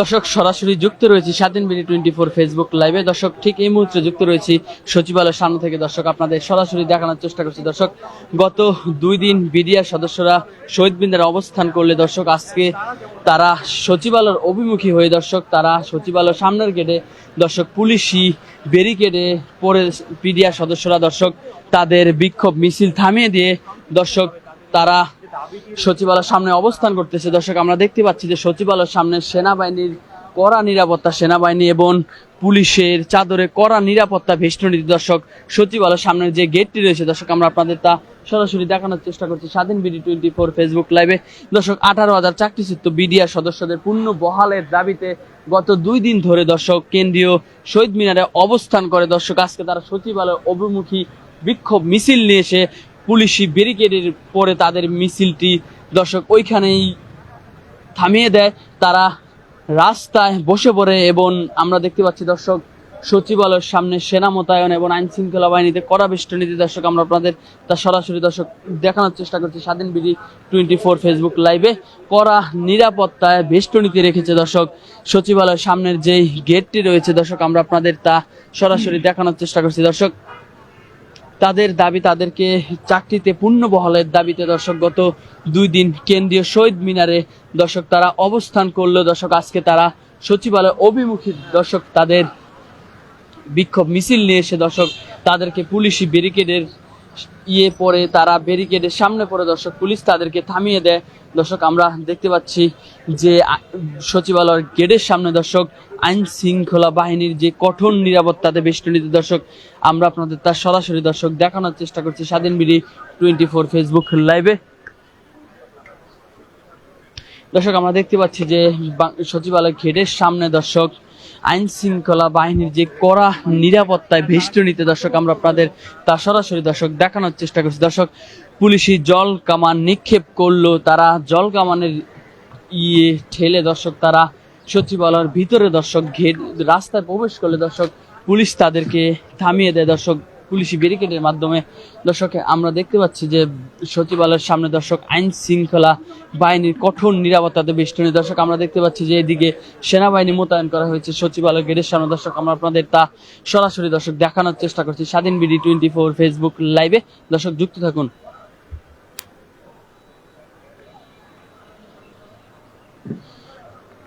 দর্শক, সরাসরি যুক্ত রয়েছি স্বাধীন বিডি টোয়েন্টি ফোর ফেসবুক লাইভে দর্শক, ঠিক এই মুহূর্তে যুক্ত রয়েছি সচিবালয়ের সামনে থেকে। দর্শক, আপনাদের সরাসরি দেখানোর চেষ্টা করছি। দর্শক, গত দুই দিন বিডিআর সদস্যরা শহীদ বিন্দার অবস্থান করলে দর্শক, আজকে তারা সচিবালয়ের অভিমুখী হয়ে দর্শক, তারা সচিবালয়ের সামনের গেটে দর্শক, পুলিশি ব্যারিকেডে পরে পিডিআর সদস্যরা দর্শক, তাদের বিক্ষোভ মিছিল থামিয়ে দিয়ে দর্শক, তারা সচিবালয়ের সামনে অবস্থান করতেছে। দর্শক, আমরা দেখতে পাচ্ছি যে সচিবালয়ের সামনে সেনাবাহিনীর কড়া নিরাপত্তা, সেনাবাহিনী এবং পুলিশের চাদরে কড়া নিরাপত্তা বেষ্টনীতি দর্শক, সচিবালয়ের সামনের যে গেটটি রয়েছে, দর্শক, আমরা আপনাদের তা সরাসরি দেখানোর চেষ্টা করছি স্বাধীন বিডি টোয়েন্টি ফোর ফেসবুক লাইভে। দর্শক, আঠারো হাজার চাকরিচ্যুত বিডিআর সদস্যদের পূর্ণ বহালের দাবিতে গত দুই দিন ধরে, দর্শক, কেন্দ্রীয় শহীদ মিনারে অবস্থান করে। দর্শক, আজকে তারা সচিবালয় অভিমুখী বিক্ষোভ মিছিল নিয়ে এসে পুলিশি ব্যারিকেডের পরে তাদের মিছিলটি দর্শক ওইখানেই থামিয়ে দেয়। তারা রাস্তায় বসে পড়ে এবং আমরা দেখতে পাচ্ছি দর্শক, সচিবালয়ের সামনে সেনা মোতায়েন এবং আইন শৃঙ্খলা বাহিনীতে কড়া বেষ্টনীতি দর্শক আমরা আপনাদের তা সরাসরি দর্শক দেখানোর চেষ্টা করছি স্বাধীন বিডি টোয়েন্টি ফোর ফেসবুক লাইভে। কড়া নিরাপত্তায় বেষ্টনীতি রেখেছে দর্শক, সচিবালয়ের সামনের যেই গেটটি রয়েছে দর্শক, আমরা আপনাদের তা সরাসরি দেখানোর চেষ্টা করছি দর্শক। তাদের দাবি তাদেরকে চাকরিতে পূর্ণ বহলের দাবিতে দর্শক, গত দুই দিন কেন্দ্রীয় শহীদ মিনারে দর্শক তারা অবস্থান করল। দর্শক, আজকে তারা সচিবালয় অভিমুখী দর্শক তাদের বিক্ষোভ মিছিল নিয়ে এসে দর্শক তাদেরকে পুলিশি ব্যারিকেডের ইয়ে পরে তারা ব্যারিকেডের সামনে পড়ে। দর্শক, পুলিশ তাদেরকে থামিয়ে দেয়। দর্শক, আমরা দেখতে পাচ্ছি যে সচিবালয়ের গেটের সামনে দর্শক, আইন শৃঙ্খলা বাহিনীর যে কঠোর নিরাপত্তাতে বেষ্টনীতে দর্শক, আমরা আপনাদের তার সরাসরি দর্শক দেখানোর চেষ্টা করছি স্বাধীন বিডি টোয়েন্টি ফোর ফেসবুক লাইভে দর্শক, আমরা দেখতে পাচ্ছি যে সচিবালয় গেটের সামনে দর্শক আইন শৃঙ্খলা বাহিনীর যে কড়া নিরাপত্তায় নিতে দর্শক, আমরা আপনাদের তা সরাসরি দর্শক দেখানোর চেষ্টা করছি। দর্শক, পুলিশি জল কামান নিক্ষেপ করল, তারা জল কামানের ইয়ে ঠেলে দর্শক, তারা সচিবালয়ের ভিতরে দর্শক ঘের রাস্তায় প্রবেশ করলে দর্শক, পুলিশ তাদেরকে থামিয়ে দেয়। দর্শক পুলিশি ব্যারিকেডের মাধ্যমে দর্শক আমরা দেখতে পাচ্ছি যে সচিবালয়ের সামনে দর্শক আইন শৃঙ্খলা বাহিনীর কঠোর নিরাপত্তাতে বেষ্টনী দর্শক। আমরা দেখতে পাচ্ছি যে এদিকে সেনাবাহিনী মোতায়েন করা হয়েছে সচিবালয় গেটের সামনে। দর্শক, আমরা আপনাদের তা সরাসরি দর্শক দেখানোর চেষ্টা করছি। স্বাধীন বিডি টোয়েন্টি ফোর ফেসবুক লাইভে দর্শক, যুক্ত থাকুন।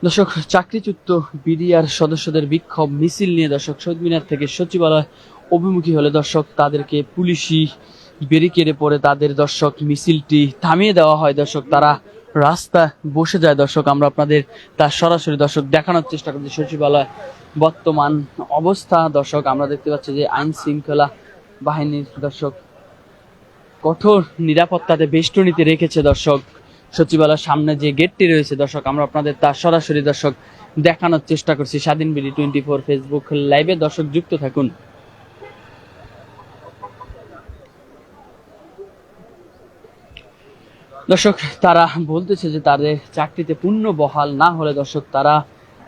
দর্শক, চাকরিচ্যুত বিডিআর সদস্যদের বিক্ষোভ মিছিল নিয়ে দর্শক, শহীদ মিনার থেকে সচিবালয় অভিমুখী হলে দর্শক তাদেরকে পুলিশি ব্যারিকেডে পড়ে তাদের দর্শক মিছিলটি থামিয়ে দেওয়া হয়। দর্শক, তারা রাস্তা বসে যায়। দর্শক, আমরা আপনাদের তার সরাসরি দর্শক দেখানোর চেষ্টা করছি। সচিবালয় বর্তমান অবস্থা। দর্শক, আমরা দেখতে পাচ্ছি যে আইন শৃঙ্খলা বাহিনীর দর্শক কঠোর নিরাপত্তাতে বেষ্টনীতে রেখেছে। দর্শক, সচিবালয়ের সামনে যে গেটটি রয়েছে, দর্শক, আমরা আপনাদের তার সরাসরি দর্শক দেখানোর চেষ্টা করছি। স্বাধীন বিডি টোয়েন্টি ফোর ফেসবুক লাইভে দর্শক যুক্ত থাকুন। দর্শক, তারা বলতেছে যে তাদের চাকরিতে পূর্ণ বহাল না হলে দর্শক তারা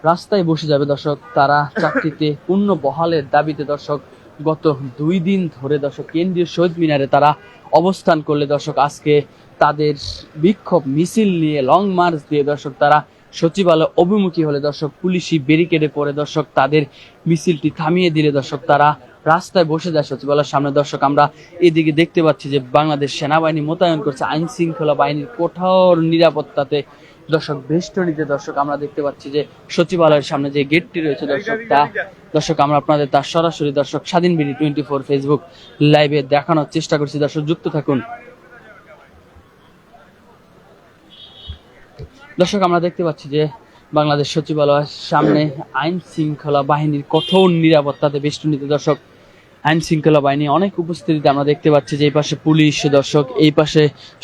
রাস্তায় বসে যাবে। দর্শক, তারা চাকরিতে পূর্ণ বহালের দাবিতে দর্শক গত দুই দিন ধরে দর্শক কেন্দ্রীয় শহীদ মিনারে তারা অবস্থান করলে দর্শক আজকে তাদের বিক্ষোভ মিছিল নিয়ে লং মার্চ দিয়ে দর্শক তারা সচিবালয় অভিমুখী হলে দর্শক পুলিশি ব্যারিকেডে পড়ে দর্শক তাদের মিছিলটি থামিয়ে দিলে দর্শক তারা রাস্তায় বসে যায় সচিবালয়ের সামনে। দর্শক, আমরা এদিকে দেখতে পাচ্ছি যে বাংলাদেশ সেনাবাহিনী মোতায়েন করছে আইন শৃঙ্খলা বাহিনীর কঠোর নিরাপত্তাতে। দর্শক, বেষ্টনীতে দর্শক, আমরা দেখতে পাচ্ছি যে সচিবালয়ের সামনে যে গেটটি রয়েছে দর্শক, তা দর্শক, আমরা আপনাদের তার সরাসরি দর্শক, স্বাধীন বিডি টোয়েন্টি ফোর ফেসবুক লাইভে দেখানোর চেষ্টা করছি। দর্শক, যুক্ত থাকুন। দর্শক, আমরা দেখতে পাচ্ছি যে বাংলাদেশ সচিবালয়ের সামনে আইন শৃঙ্খলা বাহিনীর কঠোর নিরাপত্তাতে বেষ্টনীতে দর্শক আইন শৃঙ্খলা বাহিনী অনেক উপস্থিতিতে আমরা দেখতে পাচ্ছি যে এই পাশে পুলিশ দর্শক, এই পাশে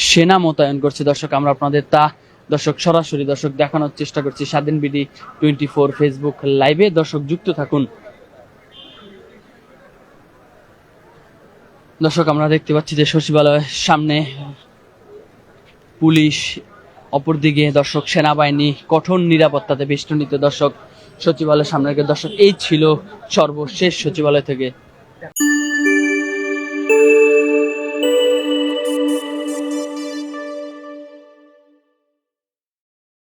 সেনা মোতায়েন করছে। দর্শক, আমরা আপনাদের তা দর্শক, সরাসরি দর্শক দেখানোর চেষ্টা করছি স্বাধীন বিডি টোয়েন্টি ফোর ফেসবুক লাইভে। দর্শক, যুক্ত থাকুন। দর্শক, আমরা দেখতে পাচ্ছি যে সচিবালয়ের সামনে পুলিশ, অপরদিকে দর্শক, সেনাবাহিনী কঠোর নিরাপত্তাতে বেষ্টনীতে। দর্শক, সচিবালয়ের সামনে দর্শক, এই ছিল সর্বশেষ সচিবালয় থেকে